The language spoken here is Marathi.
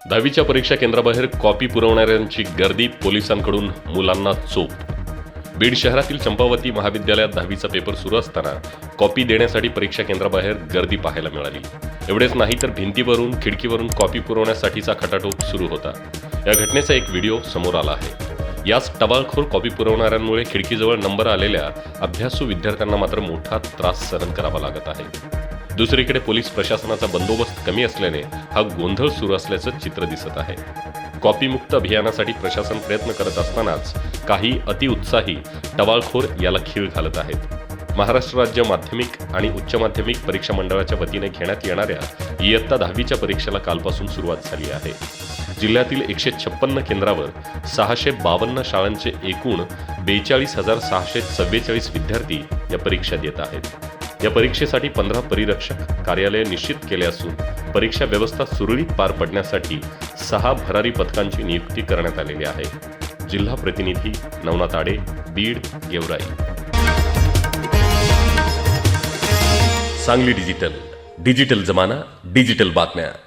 दहावीच्या परीक्षा केंद्राबाहेर कॉपी पुरवणाऱ्यांची गर्दी पोलिसांकडून मुलांना चोप. बीड शहरातील चंपावती महाविद्यालयात दहावीचा पेपर सुरू असताना कॉपी देण्यासाठी परीक्षा केंद्राबाहेर गर्दी पाहायला मिळाली. एवढेच नाही तर भिंतीवरून खिडकीवरून कॉपी पुरवण्यासाठीचा खटाटोप सुरू होता. या घटनेचा एक व्हिडिओ समोर आला आहे. याच टबाळखोर कॉपी पुरवणाऱ्यांमुळे खिडकीजवळ नंबर आलेल्या अभ्यासू विद्यार्थ्यांना मात्र मोठा त्रास सहन करावा लागत आहे. दुसरीकडे पोलीस प्रशासनाचा बंदोबस्त कमी असल्याने हा गोंधळ सुरू असल्याचं चित्र दिसत आहे. कॉपीमुक्त अभियानासाठी प्रशासन प्रयत्न करत असतानाच काही अतिउत्साही टवाळखोर याला खीळ घालत आहेत. महाराष्ट्र राज्य माध्यमिक आणि उच्च माध्यमिक परीक्षा मंडळाच्या वतीने घेण्यात येणाऱ्या इयत्ता दहावीच्या परीक्षेला कालपासून सुरुवात झाली आहे. जिल्ह्यातील एकशे छप्पन्न केंद्रावर सहाशे बावन्न शाळांचे एकूण बेचाळीस हजार सहाशे चव्वेचाळीस विद्यार्थी या परीक्षा देत आहेत. या परीक्षेसाठी पंधरा परिरक्षक कार्यालय निश्चित केले असून परीक्षा व्यवस्था सुरळीत पार पडण्यासाठी सहा भरारी पथकांची नियुक्ती करण्यात आलेली आहे. जिल्हा प्रतिनिधी नवनाथ आडे बीड गेवराई. सांगली डिजिटल. डिजिटल जमाना डिजिटल बातम्या.